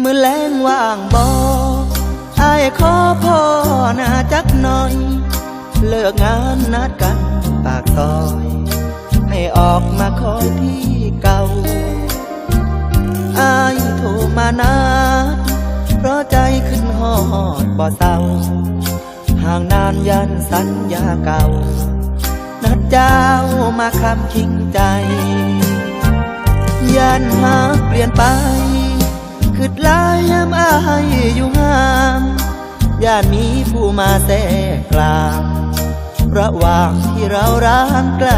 มือแรงว่างบ่อายขอพ่อนาจักหน่อย เลิกงานนัดกันปากซอย ให้ออกมาคอยที่เก่าอายโทรมานัดเพราะใจขึ้นหอดบ่เศร้าห่างนานยันสัญญาเก่า นัดเจ้ามาคำคิงใจ ยันหากเปลี่ยนไป คืดลายยามอายอยู่ห่างย่านมีผู้มาแทรกกลางระหว่างที่เราร้างไกล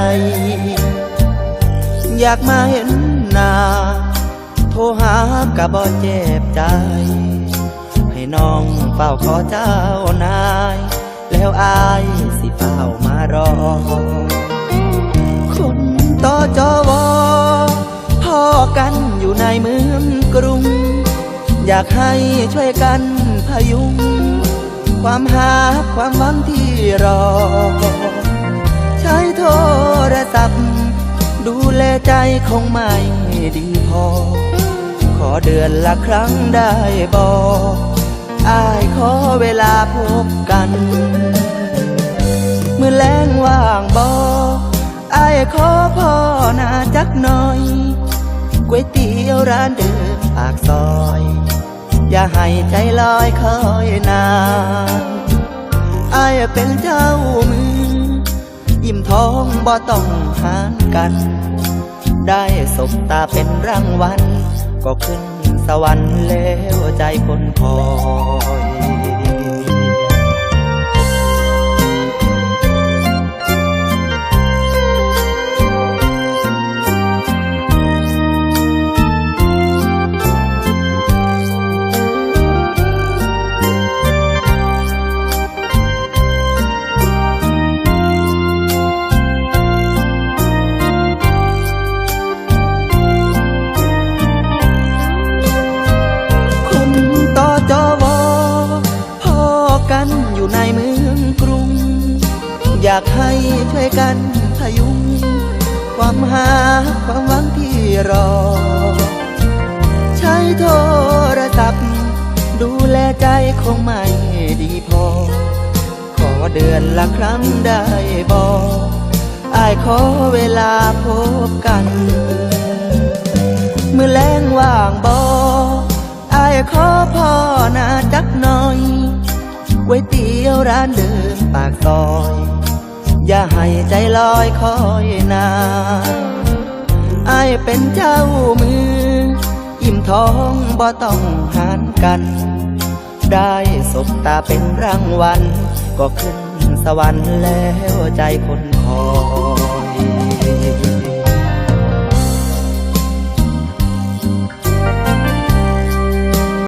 อยากมาเห็นหน้าโทรหากะบ่เจ็บใจ ให้น้องเฝ้าขอเจ้านาย แล้วอายสิเฝ้ามารอคนต่อจอวอพ่อกันอยู่ในเมืองกรุ อยากให้ช่วยกันพยุง ความหาความหวังที่รอ ใช้โทรศัพท์ ดูแลใจคงไม่ดีพอ ขอเดือนละครั้งได้บอกอายขอเวลาพบกัน เมื่อแรงว่างบอกอายขอพ่อนาจักหน่อยก๋วยเตี๋ยวร้านเดิม ปากซอย อย่าให้ใจลอยคอยนานอายเป็นเจ้ามืออิ่มท้องบ่ต้องหานกัน ได้สบตาเป็นรางวัลก็ขึ้นสวรรค์แล้วใจคนคอย อยากให้ช่วยกันพยุง ความหาความหวังที่รอ ใช้โทรศัพท์ ดูแลใจคงไม่ดีพอ ขอเดือนละครั้งได้บอกอายขอเวลาพบกัน เมื่อแรงว่างบออายขอพ่อนาจักหน่อยก๋วยเตี๋ยวร้านเดิมปากซอย อย่าให้ใจลอยคอยนานอายเป็นเจ้ามือ อิ่มท้องบ่ต้องหานกัน ได้สบตาเป็นรางวัล ก็ขึ้นสวรรค์แล้วใจคนคอย